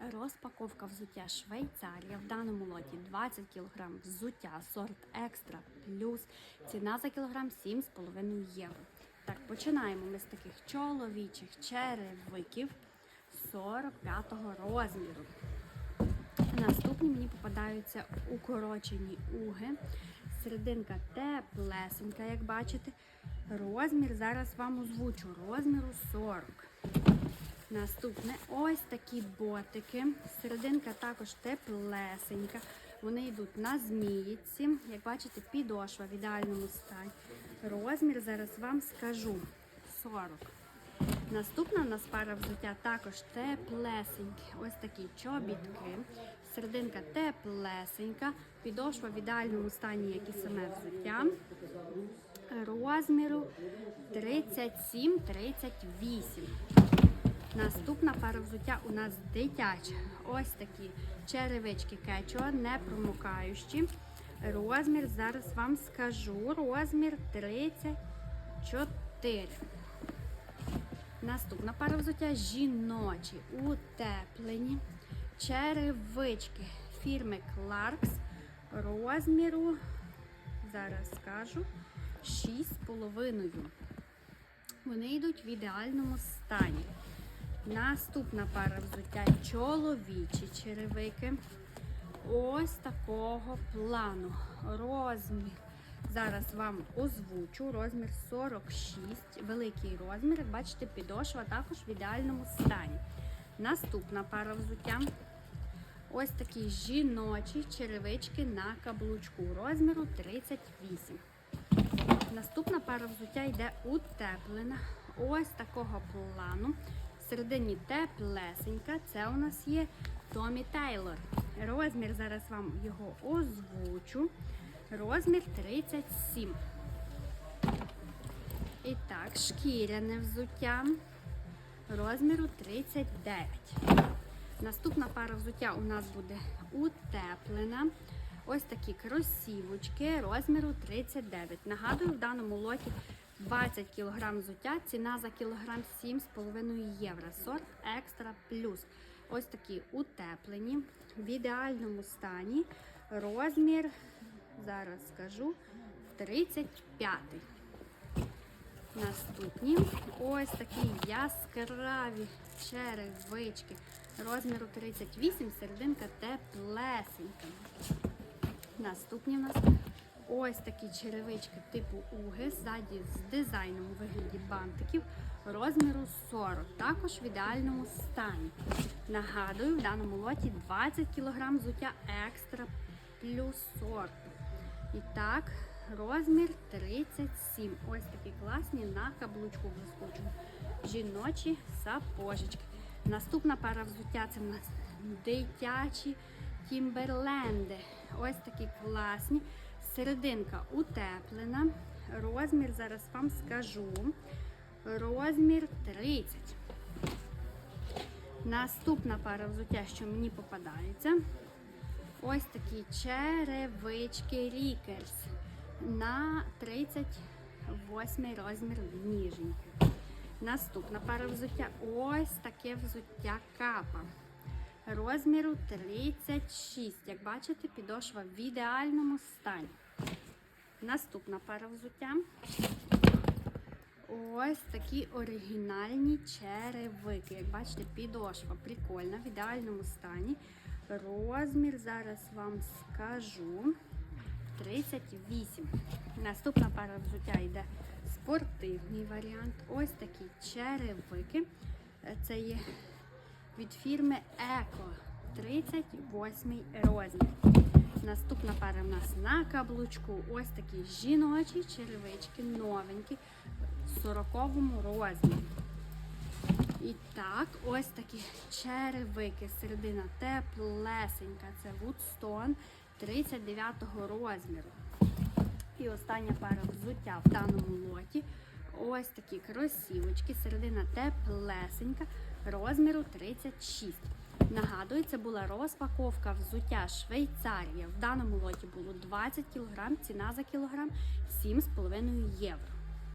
Розпаковка взуття Швейцарія. В даному лоті 20 кг взуття сорт екстра плюс. Ціна за кілограм 7,5 євро. Так, починаємо ми з таких чоловічих черевиків 45-го розміру. Наступні мені попадаються укорочені уги. Серединка теплесенька, як бачите. Розмір зараз вам озвучу. Розміру 40. Наступне ось такі ботики. Серединка також теплесенька. Вони йдуть на зміїці. Як бачите, підошва в ідеальному стані. Розмір зараз вам скажу 40. Наступна у нас пара взуття також теплесенькі. Ось такі чобітки. Серединка теплесенька. Підошва в ідеальному стані, як і саме взуття. Розміру 37-38. Наступна пара взуття у нас дитяча. Ось такі черевички кечо, не промокаючі. Розмір зараз вам скажу. Розмір 34. Наступна пара взуття жіночі, утеплені. Черевички фірми Clarks розміру, зараз скажу, 6,5. Вони йдуть в ідеальному стані. Наступна пара взуття чоловічі черевики. Ось такого плану. Розмір. Зараз вам озвучу. Розмір 46, великий розмір. Бачите, підошва також в ідеальному стані. Наступна пара взуття. Ось такі жіночі черевички на каблучку розміру 38. Наступна пара взуття йде утеплена. Ось такого плану. Всередині теплесенька. Це у нас є Томі Тейлор. Розмір зараз вам його озвучу. Розмір 37. І так, шкіряне взуття розміру 39. Наступна пара взуття у нас буде утеплена. Ось такі кросівочки розміру 39. Нагадую, в даному лоті 20 кг взуття, ціна за кілограм 7,5 євро. Сорт екстра плюс. Ось такі утеплені, в ідеальному стані. Розмір, зараз скажу, 35. Наступні ось такі яскраві черевички розміру 38, серединка теплесенька. Наступні у нас ось такі черевички типу уги, ззаді з дизайном у вигляді бантиків розміру 40, також в ідеальному стані. Нагадую, в даному лоті 20 кг взуття екстра плюс 40. І так, розмір 37. Ось такі класні на каблучку блискучому. Жіночі сапожечки. Наступна пара взуття це в нас дитячі тімберленди. Ось такі класні. Серединка утеплена. Розмір зараз вам скажу. Розмір 30. Наступна пара взуття, що мені попадається. Ось такі черевички Рікерс на 38 розмір ніженьки. Наступна пара взуття ось таке взуття капа. Розміру 36. Як бачите, підошва в ідеальному стані. Наступна пара взуття. Ось такі оригінальні черевики. Як бачите, підошва прикольна, в ідеальному стані. Розмір зараз вам скажу 38. Наступна пара взуття йде спортивний варіант. Ось такі черевики. Це є від фірми Еко 38 розмір. Наступна пара в нас на каблучку. Ось такі жіночі черевички, новенькі, в 40 розмірі. І так, ось такі черевики. Середина теплесенька. Це Woodstone 39 розміру. І остання пара взуття в даному лоті. Ось такі кросівочки. Середина теплесенька, розміру 36. Нагадую, це була розпаковка взуття Швейцарія. В даному лоті було 20 кг, ціна за кілограм 7,5 євро.